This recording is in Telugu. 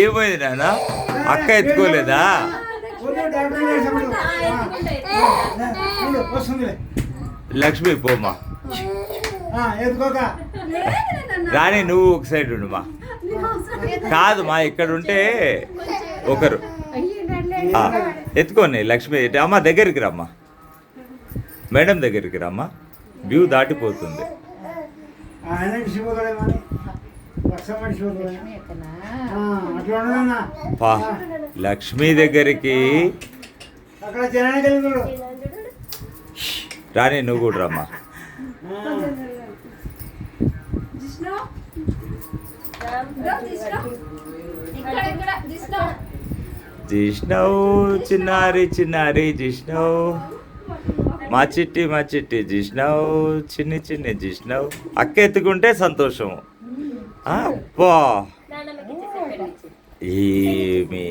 ఏమైంది నాన్న అక్క ఎత్తుకోలేదా? లక్ష్మి పోమా రాణి నువ్వు ఒక సైడ్ ఉండు మా. కాదు మా ఇక్కడ ఉంటే ఒకరు. ఎత్తుకోండి లక్ష్మి. అమ్మ దగ్గరికి రమ్మా. మేడం దగ్గరికి రమ్మా. వ్యూ దాటిపోతుంది. ఆయన లక్ష్మి దగ్గరికి రాణి నువ్వు కూడా రమ్మా. జిష్ణవ్ చిన్నారి చిన్నారి జిష్ణవ్ మా చిట్టి మా చిట్టి జిష్ణవ్ చిన్ని చిన్ని జిష్ణవ్. అక్క ఎత్తుకుంటే సంతోషం అబ్బా. ఏమి?